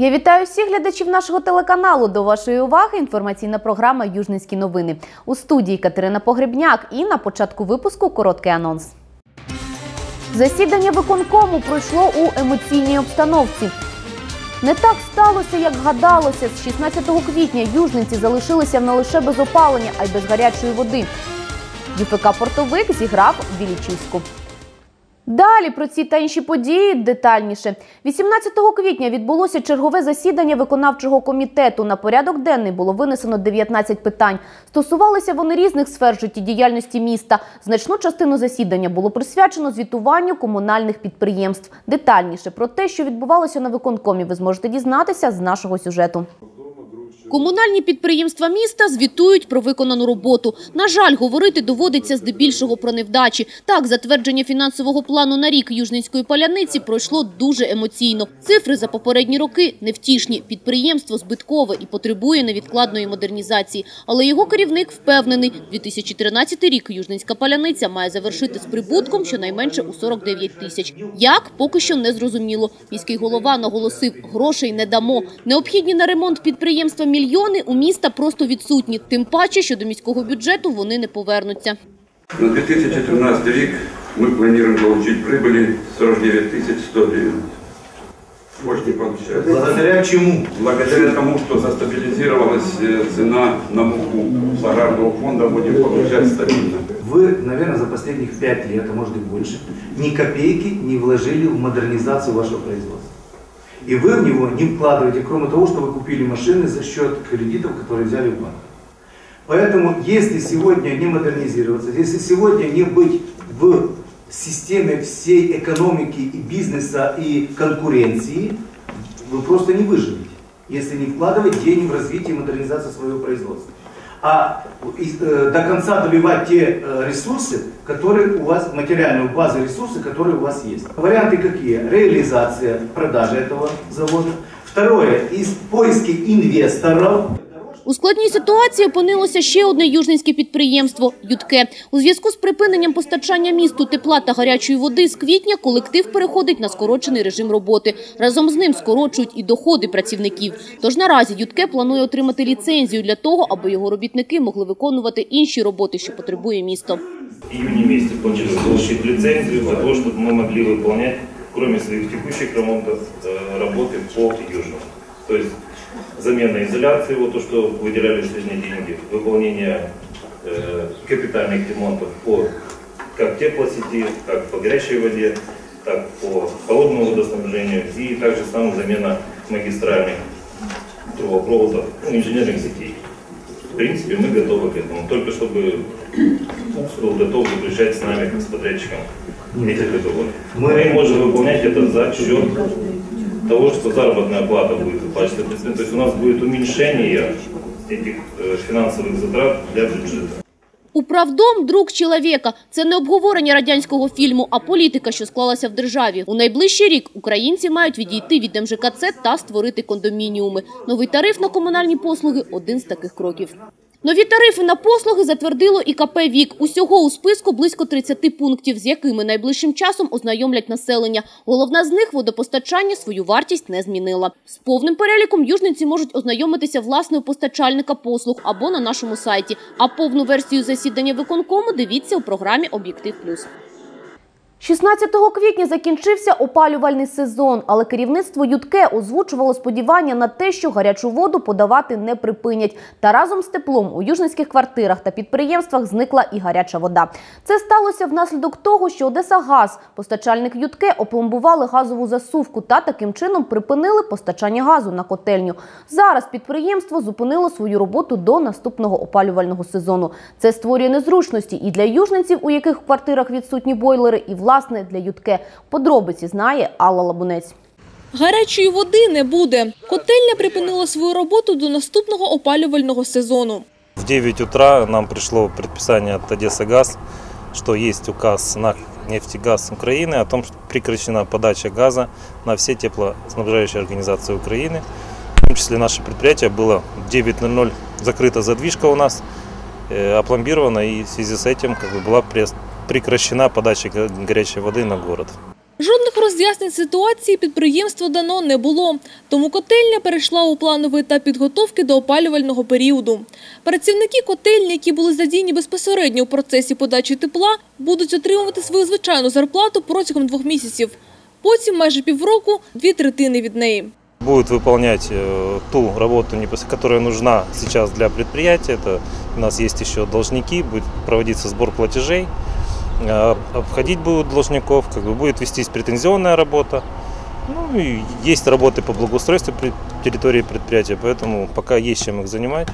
Я вітаю всіх глядачів нашого телеканалу. До вашої уваги інформаційна програма Южницькі новини. У студії Катерина Погребняк і на початку випуску короткий анонс. Засідання виконкому пройшло у емоційній обстановці. Не так сталося, як гадалося. З 16 квітня южниці залишилися не лише без опалення, а й без гарячої води. ЮПК Портовик зіграв Білічиську. Далі про ці та інші події детальніше. 18 квітня відбулося чергове засідання виконавчого комітету. На порядок денний було винесено 19 питань. Стосувалися вони різних сфер життєдіяльності міста. Значну частину засідання було присвячено звітуванню комунальних підприємств. Детальніше про те, що відбувалося на виконкомі, ви зможете дізнатися з нашого сюжету. Комунальні підприємства міста звітують про виконану роботу. На жаль, говорити доводиться здебільшого про невдачі. Так, затвердження фінансового плану на рік Южненської паляниці пройшло дуже емоційно. Цифри за попередні роки невтішні. Підприємство збиткове і потребує невідкладної модернізації. Але його керівник впевнений, 2013 рік Южненська паляниця має завершити з прибутком щонайменше у 49 тисяч. Як? Поки що не зрозуміло. Міський голова наголосив, грошей не дамо. Необхідні на ремонт підприємства мільйони у міста просто відсутні. Тим паче, що до міського бюджету вони не повернуться. На 2013 рік мы планируем получить прибыли 49 100 гривен. Больше не получается. Благодаря чему? Благодаря тому, что застабилизировалась э, цена на муку с аграрного фонда, будем получать стабильно. Вы, наверное, за последних пять лет, а может и больше, ни копейки не вложили в модернизацию вашего производства. И вы в него не вкладываете, кроме того, что вы купили машины за счет кредитов, которые взяли в банк. Поэтому, если сегодня не модернизироваться, если сегодня не быть в системе всей экономики и бизнеса и конкуренции, вы просто не выживете, если не вкладывать деньги в развитие и модернизацию своего производства. А э, до конца добивать те э, ресурсы, которые у вас, материальную базу ресурсы, которые у вас есть. Варианты какие? Реализация продажи этого завода. Второе, из поиски инвесторов. У складній ситуації опинилося ще одне южненське підприємство – «Ютке». У зв'язку з припиненням постачання місту тепла та гарячої води з квітня колектив переходить на скорочений режим роботи. Разом з ним скорочують і доходи працівників. Тож наразі «Ютке» планує отримати ліцензію для того, аби його робітники могли виконувати інші роботи, що потребує місто. В июне месяце планируем получить лицензию для того, чтобы мы могли выполнять, кроме своих текущих ремонтов, э, работы по южному. То есть замена изоляции, вот то, что выделяли сегодня деньги, выполнение э, капитальных ремонтов по как теплосети, как по горячей воде, так по холодному водоснабжению и также самая замена магистральных трубопроводов, ну, инженерных сетей. В принципе, мы готовы к этому. Только чтобы был готов заключать с нами, как с подрядчиком, эти договоры. Мы можем выполнять это за счет того, что заработная плата будет выплачиваться. То есть у нас будет уменьшение этих э, финансовых затрат для бюджета. Управдом – друг чоловіка. Це не обговорення радянського фільму, а політика, що склалася в державі. У найближчий рік українці мають відійти від МЖКЦ та створити кондомініуми. Новий тариф на комунальні послуги – один з таких кроків. Нові тарифи на послуги затвердило і КП «Вік». Усього у списку близько 30 пунктів, з якими найближчим часом ознайомлять населення. Головна з них – водопостачання свою вартість не змінила. З повним переліком южниці можуть ознайомитися власне у постачальника послуг або на нашому сайті. А повну версію засідання виконкому дивіться у програмі «Об'єктив плюс». 16 квітня закінчився опалювальний сезон, але керівництво ЮТКЕ озвучувало сподівання на те, що гарячу воду подавати не припинять. Та разом з теплом у южницьких квартирах та підприємствах зникла і гаряча вода. Це сталося внаслідок того, що Одеса Газ, постачальник ЮТКЕ, опломбували газову засувку та таким чином припинили постачання газу на котельню. Зараз підприємство зупинило свою роботу до наступного опалювального сезону. Це створює незручності і для южниців, у яких в квартирах відсутні бойлери, і власне для ютке. Подробиці знає Алла Лабунець. Гарячої води не буде. Котельня припинила свою роботу до наступного опалювального сезону. В 9 утра нам пришло предписание от Одесса Газ, что есть указ на нефтегаз Украины о том, что прекращена подача газа на все теплоснабжающие организации Украины. В том числе наше предприятие было в 9.00 закрыта задвижка у нас, э, опломбирована, и в связи с этим как бы, была прес- прекращена подача га- горячей воды на город. Жодних роз'яснень ситуації підприємству дано не було, тому котельня перейшла у плановий етап підготовки до опалювального періоду. Працівники котельні, які були задіяні безпосередньо у процесі подачі тепла, будуть отримувати свою звичайну зарплату протягом двох місяців. Потім майже півроку дві третини від неї. Будет выполнять э, ту работу, непос- которая нужна сейчас для предприятия. Это у нас есть еще должники, будет проводиться сбор платежей, э, обходить будут должников, как бы будет вестись претензионная работа. Ну и есть работы по благоустройству при- территории предприятия, поэтому пока есть чем их занимать.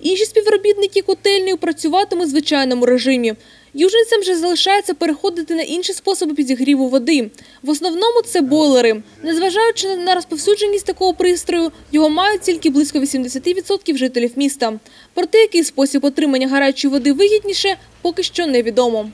Інші співробітники котельні працюватимуть в звичайному режимі. Южницям же залишається переходити на інші способи підігріву води. В основному це бойлери. Незважаючи на розповсюдженість такого пристрою, його мають тільки близько 80% жителів міста. Проте, який спосіб отримання гарячої води вигідніше, поки що невідомо.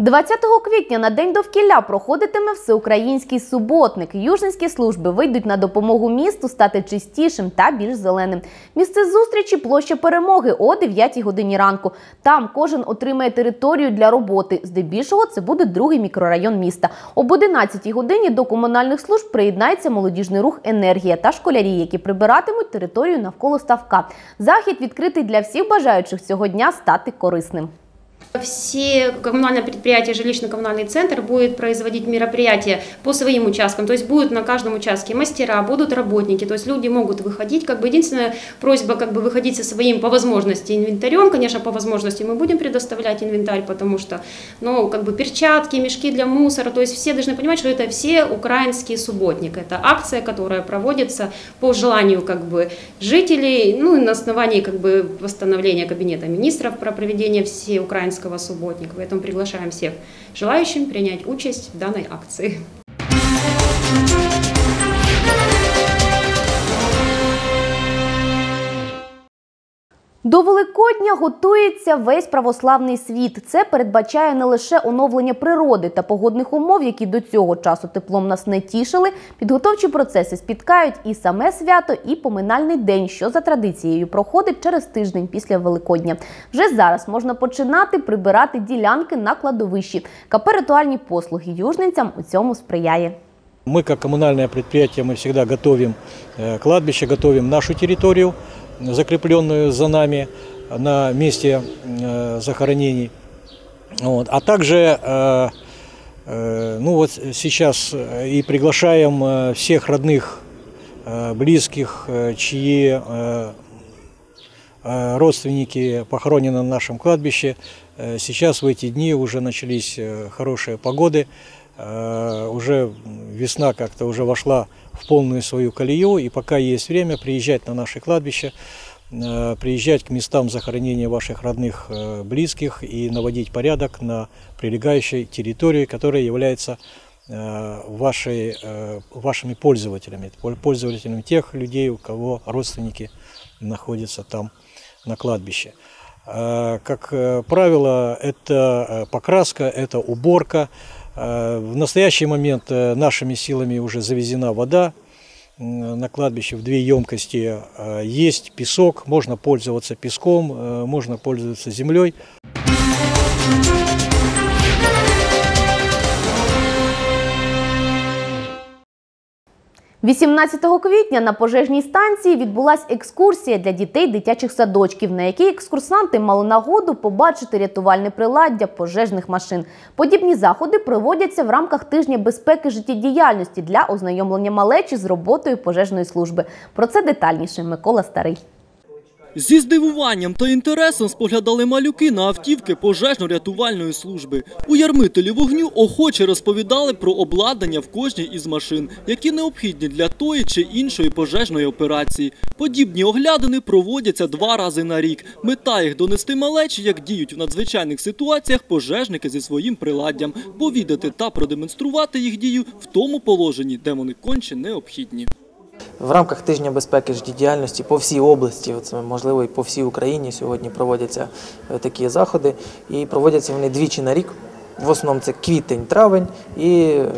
20 квітня на День довкілля проходитиме всеукраїнський суботник. Южницькі служби вийдуть на допомогу місту стати чистішим та більш зеленим. Місце зустрічі площа перемоги о 9 годині ранку. Там кожен отримає територію для роботи. Здебільшого це буде другий мікрорайон міста. Об 11 годині до комунальних служб приєднається молодіжний рух Енергія та школярі, які прибиратимуть територію навколо ставка. Захід відкритий для всіх бажаючих цього дня стати корисним. Все коммунальные предприятия, жилищно-коммунальный центр будет производить мероприятия по своим участкам. То есть будут на каждом участке мастера, будут работники. То есть люди могут выходить. Как бы единственная просьба как бы выходить со своим по возможности инвентарем. Конечно, по возможности мы будем предоставлять инвентарь, потому что ну, как бы перчатки, мешки для мусора. То есть все должны понимать, что это все украинский субботник. Это акция, которая проводится по желанию как бы жителей, ну и на основании как бы постановления Кабинета министров про проведение всеукраинского субботника. Поэтому приглашаем всех желающим принять участь в данной акции. До Великодня готується весь православний світ. Це передбачає не лише оновлення природи та погодних умов, які до цього часу теплом нас не тішили. Підготовчі процеси спіткають і саме свято, і поминальний день, що за традицією проходить через тиждень після Великодня. Вже зараз можна починати прибирати ділянки на кладовищі. КП «Ритуальні послуги южницям у цьому сприяє. Мы, как коммунальное предприятие, мы всегда готовим э, кладбище, готовим нашу территорию, Закрепленную за нами на месте э, захоронений. Вот. А также э, э, ну вот сейчас и приглашаем всех родных, близких, чьи родственники похоронены на нашем кладбище. Сейчас в эти дни уже начались хорошие погоды. Э, Уже весна как-то уже вошла в полную свою колею, и пока есть время, приезжать на наше кладбище, э, приезжать к местам захоронения ваших родных, э, близких и наводить порядок на прилегающей территории, которая является вашей, вашими пользователями, пол- пользователями тех людей, у кого родственники находятся там на кладбище. Как правило, это покраска, это уборка. Э, В настоящий момент э, нашими силами уже завезена вода на кладбище в две емкости. Э, Есть песок, можно пользоваться песком, можно пользоваться землей. 18 квітня на пожежній станції відбулася екскурсія для дітей дитячих садочків, на якій екскурсанти мали нагоду побачити рятувальне приладдя пожежних машин. Подібні заходи проводяться в рамках тижня безпеки життєдіяльності для ознайомлення малечі з роботою пожежної служби. Про це детальніше Микола Старий. Зі здивуванням та інтересом споглядали малюки на автівки пожежно-рятувальної служби. У ярмителі вогню охоче розповідали про обладнання в кожній із машин, які необхідні для тої чи іншої пожежної операції. Подібні оглядини проводяться два рази на рік. Мета їх донести малечі, як діють в надзвичайних ситуаціях пожежники зі своїм приладдям, повідати та продемонструвати їх дію в тому положенні, де вони конче необхідні. В рамках тижня безпеки життєдіяльності по всій області, можливо, і по всій Україні сьогодні проводяться е, такі заходи. І проводяться вони двічі на рік. В основному це квітень, травень і е,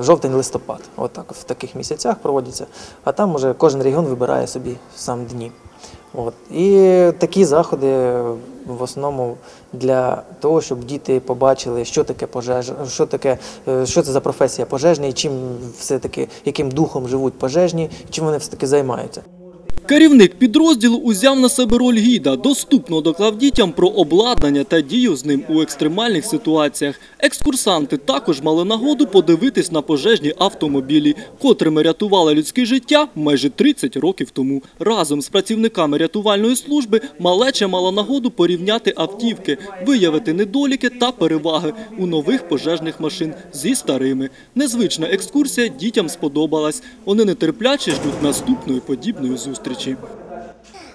жовтень-листопад. От в таких місяцях проводяться. А там уже кожен регіон вибирає собі сам дні. От. І такі заходи в основному для того, щоб діти побачили, що таке пожежа, що таке, е, що це за професія пожежний, чим все-таки, яким духом живуть пожежні, чим вони все-таки займаються. Керівник підрозділу узяв на себе роль гіда, доступно доклав дітям про обладнання та дію з ним у екстремальних ситуаціях. Екскурсанти також мали нагоду подивитись на пожежні автомобілі, котрими рятували людське життя майже 30 років тому. Разом з працівниками рятувальної служби малеча мала нагоду порівняти автівки, виявити недоліки та переваги у нових пожежних машин зі старими. Незвична екскурсія дітям сподобалась. Вони нетерпляче ждуть наступної подібної зустрічі.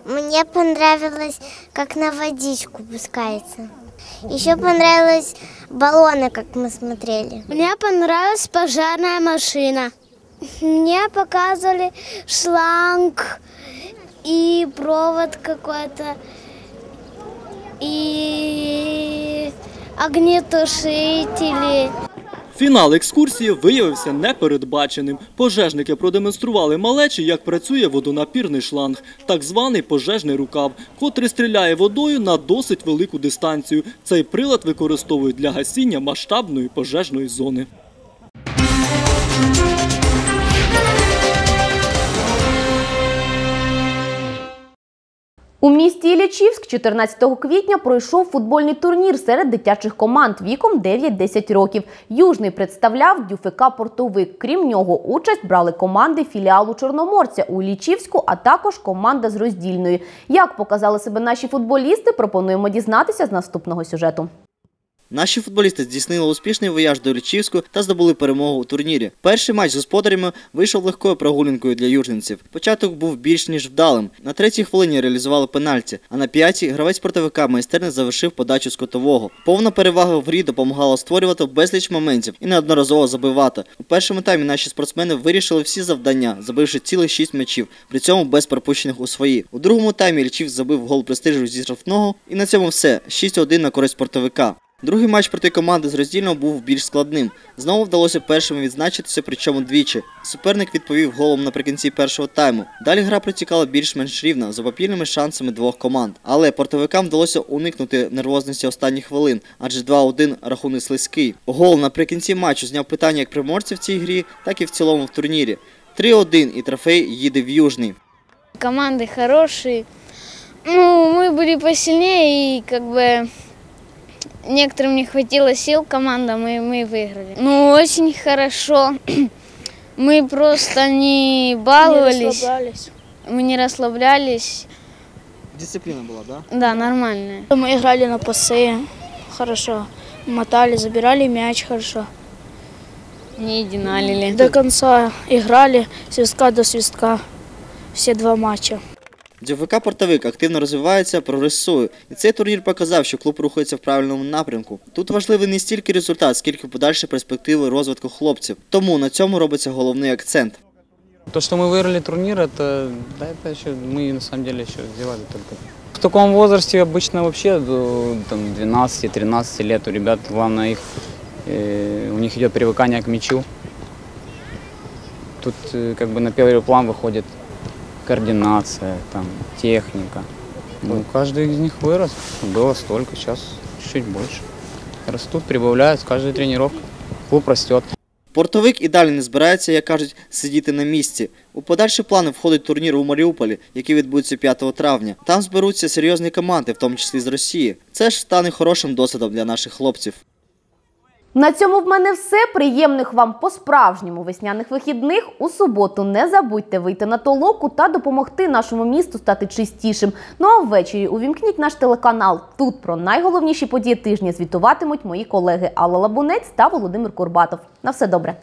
Мне понравилось, как на водичку пускается. Еще понравилось баллоны, как мы смотрели. Мне понравилась пожарная машина. Мне показывали шланг и провод какой-то, и огнетушители. Фінал екскурсії виявився непередбаченим. Пожежники продемонстрували малечі, як працює водонапірний шланг, так званий пожежний рукав, котрий стріляє водою на досить велику дистанцію. Цей прилад використовують для гасіння масштабної пожежної зони. У місті Ілічівськ 14 квітня пройшов футбольний турнір серед дитячих команд віком 9-10 років. Южний представляв Дюфика «Портовик». Крім нього, участь брали команди філіалу Чорноморця у Ілічівську, а також команда з роздільної. Як показали себе наші футболісти, пропонуємо дізнатися з наступного сюжету. Наші футболісти здійснили успішний вояж до Лічівську та здобули перемогу у турнірі. Перший матч з господарями вийшов легкою прогулянкою для южненців. Початок був більш ніж вдалим. На третій хвилині реалізували пенальті, а на п'ятій гравець портовика майстерно завершив подачу з котового. Повна перевага в грі допомагала створювати безліч моментів і неодноразово забивати. У першому таймі наші спортсмени вирішили всі завдання, забивши цілих шість м'ячів, при цьому без пропущених у свої. У другому таймі Лічів забив гол престижу зі штрафного, і на цьому все 6-1 на користь портовика. Другий матч проти команди з роздільного був більш складним. Знову вдалося першим відзначитися, причому двічі. Суперник відповів голом наприкінці першого тайму. Далі гра протікала більш-менш рівно, за попільними шансами двох команд. Але портовикам вдалося уникнути нервозності останніх хвилин, адже 2-1 рахунок слизький. Гол наприкінці матчу зняв питання як приморців в цій грі, так і в цілому в турнірі. 3-1 і трофей їде в Южний. Команды хорошие. Ну, мы были посильнее и как бы Некоторым не хватило сил командам, и мы выиграли. Ну, очень хорошо. Мы просто не баловались. Мы не расслаблялись. Дисципліна була, так? Да? Да, нормально. Мы играли на пасы хорошо, мотали, забирали мяч хорошо. Не единалили. До конца играли свистка до свистка все два матча. ДЮФК «Портовик» активно розвивається, прогресує. І цей турнір показав, що клуб рухається в правильному напрямку. Тут важливий не стільки результат, скільки подальші перспективи розвитку хлопців. Тому на цьому робиться головний акцент. То, что мы выиграли турнир, это, да, это еще мы на самом деле еще сделали только. В таком возрасте обычно вообще до там, 12-13 лет у ребят главное их, э, у них идет привыкание к мячу. Тут э, как бы на первый план выходит координация, там, техника. Ну, каждый из них вырос. Было столько, сейчас чуть больше. Растут, прибавляют с каждой тренировкой. Клуб растет. Портовик і далі не збирається, як кажуть, сидіти на місці. У подальші плани входить турнір у Маріуполі, який відбудеться 5 травня. Там зберуться серйозні команди, в тому числі з Росії. Це ж стане хорошим досвідом для наших хлопців. На цьому в мене все. Приємних вам по-справжньому весняних вихідних. У суботу не забудьте вийти на толоку та допомогти нашому місту стати чистішим. Ну а ввечері увімкніть наш телеканал. Тут про найголовніші події тижня звітуватимуть мої колеги Алла Лабунець та Володимир Курбатов. На все добре.